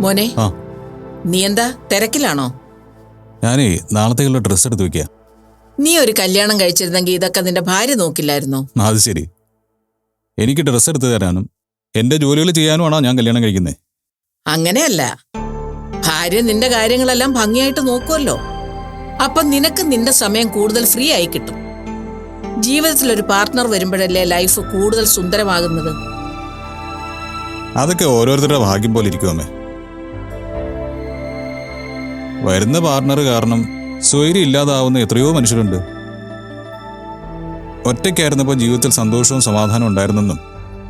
മോനെ ആ. നീ എന്താ തിരക്കിലാണോ? ഞാനേ നാളത്തേക്കുള്ള ഡ്രസ്സ് എടുത്ത് വെക്കുക നീ ഒരു കല്യാണം കഴിച്ചിരുന്നെങ്കിൽ ഇതൊക്കെ നിന്റെ ഭാര്യ നോക്കില്ലായിരുന്നോ? അത് ശരി. എനിക്ക് ഡ്രസ്സ് എടുത്ത് തരാനും എന്റെ ജോലികൾ ചെയ്യാനുമാണോ ഞാൻ കല്യാണം കഴിക്കുന്നത് അങ്ങനെയല്ല. ഭാര്യ നിന്റെ കാര്യങ്ങളെല്ലാം ഭംഗിയായിട്ട് നോക്കുമല്ലോ അപ്പൊ നിനക്ക് നിന്റെ സമയം കൂടുതൽ ഫ്രീ ആയി കിട്ടും. ജീവിതത്തിൽ ഒരു പാർട്ട്ണർ വരുമ്പോഴല്ലേ ലൈഫ് കൂടുതൽ സുന്ദരമാകുന്നത്? അതൊക്കെ ഓരോരുത്തരുടെ ഭാഗ്യം പോലെ ഇരിക്കുമേ വരുന്ന പാർട്ണർ കാരണം സ്വൈര്യം ഇല്ലാതാവുന്ന എത്രയോ മനുഷ്യരുണ്ട്. ഒറ്റയ്ക്കായിരുന്നപ്പോൾ ജീവിതത്തിൽ സന്തോഷവും സമാധാനവും ഉണ്ടായിരുന്നെന്നും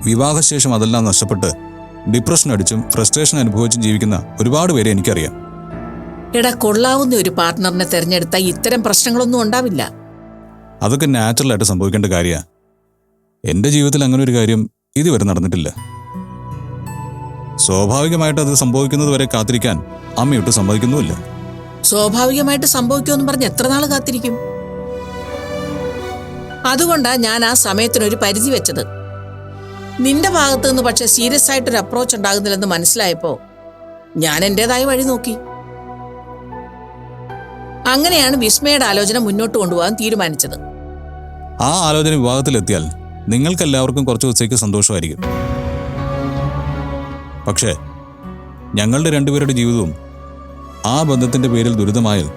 വിവാഹശേഷം അതെല്ലാം നഷ്ടപ്പെട്ട് ഡിപ്രഷൻ അടിച്ചും ഫ്രസ്ട്രേഷൻ അനുഭവിച്ചും ജീവിക്കുന്ന ഒരുപാട് പേരെ എനിക്കറിയാം. എടാ കൊള്ളാവുന്ന ഒരു പാർട്ണറിനെ തിരഞ്ഞെടുത്താൽ ഇത്തരം പ്രശ്നങ്ങളൊന്നും ഉണ്ടാവില്ല. അതൊക്കെ നാച്ചുറലായിട്ട് സംഭവിക്കേണ്ട കാര്യമാണ് എന്റെ ജീവിതത്തിൽ അങ്ങനെ ഒരു കാര്യം ഇതുവരെ നടന്നിട്ടില്ല. സ്വാഭാവികമായിട്ട് അത് സംഭവിക്കുന്നത് വരെ കാത്തിരിക്കാൻ അമ്മയൊട്ട് സമ്മതിക്കുന്നുമില്ല. സ്വാഭാവികമായിട്ട് സംഭവിക്കുമെന്ന് പറഞ്ഞ് എത്ര നാൾ കാത്തിരിക്കും? അതുകൊണ്ടാ ഞാൻ ആ സമയത്തിനൊരു പരിധി വെച്ചത്. നിന്റെ ഭാഗത്തു നിന്ന് പക്ഷെ സീരിയസ് ആയിട്ടൊരു അപ്രോച്ച് ഉണ്ടാകുന്നില്ലെന്ന് മനസ്സിലായപ്പോ ഞാൻ എന്റെതായ വഴി നോക്കി. അങ്ങനെയാണ് വിസ്മയുടെ ആലോചന മുന്നോട്ട് കൊണ്ടുപോകാൻ തീരുമാനിച്ചത്. ആ ആലോചന വിവാഹത്തിലെത്തിയാൽ നിങ്ങൾക്കെല്ലാവർക്കും കുറച്ച് ദിവസത്തേക്ക് സന്തോഷമായിരിക്കും. പക്ഷേ ഞങ്ങളുടെ രണ്ടുപേരുടെ ജീവിതവും ആ ബന്ധത്തിന്റെ പേരിൽ ദുരിതമായാൽ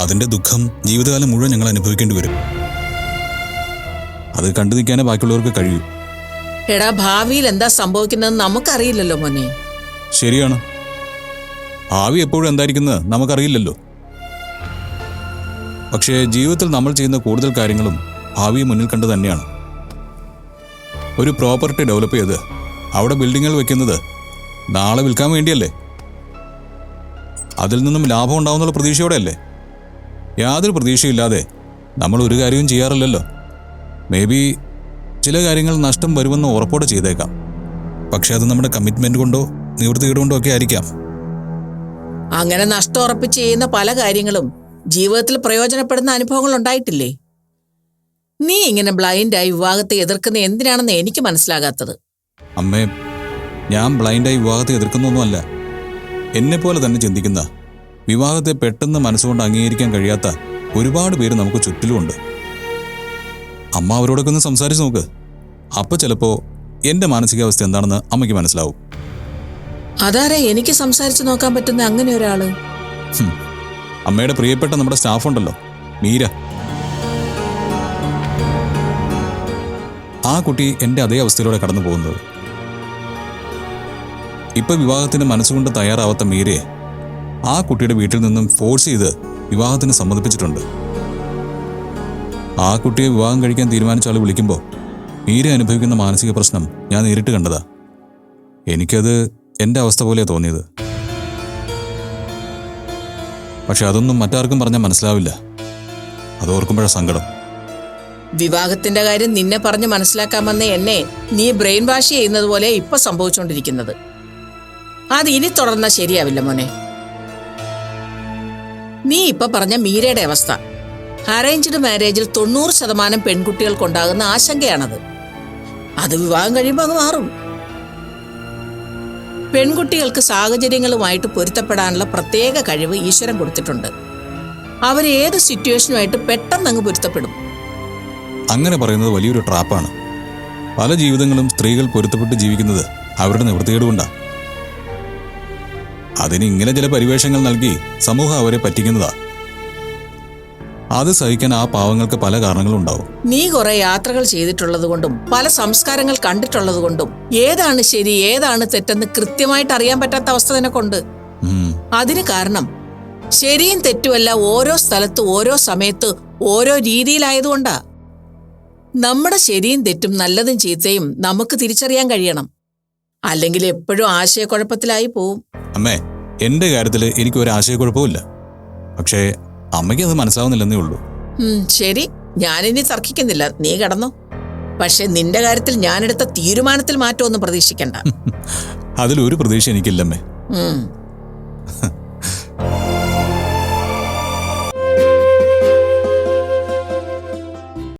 അതിന്റെ ദുഃഖം ജീവിതകാലം മുഴുവൻ ഞങ്ങൾ അനുഭവിക്കേണ്ടി വരും. അത് കണ്ടു നിൽക്കാനേ ബാക്കിയുള്ളവർക്ക് കഴിയൂ. എടാ ഭാവിയിൽ എന്താ സംഭവിക്കുന്നത് നമുക്കറിയില്ലല്ലോ മോനെ. ശരിയാണ്. ഭാവി എപ്പോഴും എന്തായിരിക്കുന്നത് നമുക്കറിയില്ലല്ലോ. പക്ഷേ ജീവിതത്തിൽ നമ്മൾ ചെയ്യുന്ന കൂടുതൽ കാര്യങ്ങളും ഭാവിയെ മുന്നിൽ കണ്ട് തന്നെയാണ്. ഒരു പ്രോപ്പർട്ടി ഡെവലപ്പ് ചെയ്ത് അവിടെ ബിൽഡിങ്ങുകൾ വെക്കുന്നത് നാളെ വിൽക്കാൻ വേണ്ടിയല്ലേ? അതിൽ നിന്നും ലാഭം ഉണ്ടാവുന്നുള്ള പ്രതീക്ഷയോടെയല്ലേ? യാതൊരു പ്രതീക്ഷയില്ലാതെ നമ്മൾ ഒരു കാര്യവും ചെയ്യാറില്ലല്ലോ. മേ ബി ചില കാര്യങ്ങൾ നഷ്ടം വരുമെന്ന് ഉറപ്പോടെ ചെയ്തേക്കാം. പക്ഷെ അത് നമ്മുടെ കമ്മിറ്റ്മെന്റ് കൊണ്ടോ നിവൃത്തികേട് കൊണ്ടോ ഒക്കെ ആയിരിക്കാം. അങ്ങനെ നഷ്ടം ഉറപ്പിച്ച് ചെയ്യുന്ന പല കാര്യങ്ങളും ജീവിതത്തിൽ പ്രയോജനപ്പെടുന്ന അനുഭവങ്ങൾ ഉണ്ടായിട്ടില്ലേ? നീ ഇങ്ങനെ ബ്ലൈൻഡായി വിവാഹത്തെ എതിർക്കുന്ന എന്തിനാണെന്ന് എനിക്ക് മനസ്സിലാകാത്തത്. അമ്മേ ഞാൻ ബ്ലൈൻഡായി വിവാഹത്തെ എതിർക്കുന്നൊന്നുമല്ല. എന്നെപ്പോലെ തന്നെ ചിന്തിക്കുന്ന വിവാഹത്തെ പെട്ടെന്ന് മനസ്സുകൊണ്ട് അംഗീകരിക്കാൻ കഴിയാത്ത ഒരുപാട് പേര് നമുക്ക് ചുറ്റിലുമുണ്ട്. അമ്മ അവരോടൊക്കെ ഒന്ന് സംസാരിച്ചു നോക്ക്. അപ്പൊ ചിലപ്പോ എന്റെ മാനസികാവസ്ഥ എന്താണെന്ന് അമ്മയ്ക്ക് മനസ്സിലാവും. അതാരാ എനിക്ക് സംസാരിച്ചു നോക്കാൻ പറ്റുന്ന അങ്ങനെ ഒരാൾ. അമ്മയുടെ പ്രിയപ്പെട്ട നമ്മുടെ സ്റ്റാഫ് ഉണ്ടല്ലോ മീര. ആ കുട്ടി എന്റെ അതേ അവസ്ഥയിലൂടെ കടന്നു പോകുന്നത് ഇപ്പൊ വിവാഹത്തിന് മനസ്സുകൊണ്ട് തയ്യാറാവാത്ത മീരയെ ആ കുട്ടിയുടെ വീട്ടിൽ നിന്നും ഫോഴ്സ് ചെയ്ത് വിവാഹത്തിന് സമ്മതിപ്പിച്ചിട്ടുണ്ട്. ആ കുട്ടിയെ വിവാഹം കഴിക്കാൻ തീരുമാനിച്ച ആൾ വിളിക്കുമ്പോൾ മീര അനുഭവിക്കുന്ന മാനസിക പ്രശ്നം ഞാൻ നേരിട്ട് കണ്ടതാ. എനിക്കത് എന്റെ അവസ്ഥ പോലെയാ തോന്നിയത്. പക്ഷെ അതൊന്നും മറ്റാർക്കും പറഞ്ഞാൽ മനസ്സിലാവില്ല. അത് ഓർക്കുമ്പോഴാണ് സങ്കടം. വിവാഹത്തിന്റെ കാര്യം നിന്നെ പറഞ്ഞ് മനസ്സിലാക്കാമെന്ന എന്നെ നീ ബ്രെയിൻ വാഷ് ചെയ്യുന്നത് പോലെ ഇപ്പൊ സംഭവിച്ചുകൊണ്ടിരിക്കുന്നത് അത് ഇനി തുടർന്നാൽ ശരിയാവില്ല മോനെ. നീ ഇപ്പൊ പറഞ്ഞ മീരയുടെ അവസ്ഥ. അറേഞ്ച്ഡ് മാരേജിൽ തൊണ്ണൂറ് ശതമാനം പെൺകുട്ടികൾക്കുണ്ടാകുന്ന ആശങ്കയാണത്. അത് വിവാഹം കഴിയുമ്പോൾ അത് മാറും. പെൺകുട്ടികൾക്ക് സാഹചര്യങ്ങളുമായിട്ട് പൊരുത്തപ്പെടാനുള്ള പ്രത്യേക കഴിവ് ഈശ്വരൻ കൊടുത്തിട്ടുണ്ട്. അവർ ഏത് സിറ്റുവേഷനുമായിട്ട് പെട്ടെന്ന് അങ്ങ് പൊരുത്തപ്പെടും. അങ്ങനെ പറയുന്നത് വലിയൊരു ട്രാപ്പാണ്. പല ജീവിതങ്ങളും സ്ത്രീകൾ പൊരുത്തപ്പെട്ട് ജീവിക്കുന്നത് അവരുടെ നിവൃത്തികേട് കൊണ്ടാണ് അതിന് ഇങ്ങനെ ചില പരിവേഷങ്ങൾ നൽകി സമൂഹം അവരെ പറ്റിക്കുന്നതാ. അത് സഹിക്കാൻ ആ പാവങ്ങൾക്ക് പല കാരണങ്ങളും ഉണ്ടാവും. നീ കുറെ യാത്രകൾ ചെയ്തിട്ടുള്ളത് കൊണ്ടും പല സംസ്കാരങ്ങൾ കണ്ടിട്ടുള്ളത് കൊണ്ടും ഏതാണ് ശരി ഏതാണ് തെറ്റെന്ന് കൃത്യമായിട്ട് അറിയാൻ പറ്റാത്ത അവസ്ഥ തന്നെ കൊണ്ട്. അതിന് കാരണം ശരിയും തെറ്റുമല്ല ഓരോ സ്ഥലത്ത് ഓരോ സമയത്ത് ഓരോ രീതിയിലായതുകൊണ്ടാ. നമ്മുടെ ശരിയും തെറ്റും നല്ലതും ചീത്തയും നമുക്ക് തിരിച്ചറിയാൻ കഴിയണം. അല്ലെങ്കിൽ എപ്പോഴും ആശയക്കുഴപ്പത്തിലായി പോവും. അമ്മേ എന്റെ കാര്യത്തിൽ എനിക്ക് ഒരു ആശയക്കുഴപ്പമില്ല പക്ഷേ അമ്മയ്ക്ക് അത് മനസ്സിലാവുന്നില്ലെന്നേ ഉള്ളൂ. ശരി. ഞാനിനി തർക്കിക്കുന്നില്ല. നീ കടന്നു. പക്ഷെ നിന്റെ കാര്യത്തിൽ ഞാനെടുത്ത തീരുമാനത്തിൽ മാറ്റമൊന്നും പ്രതീക്ഷിക്കണ്ട. അതിലൊരു പ്രതീക്ഷ എനിക്കില്ലമ്മേ.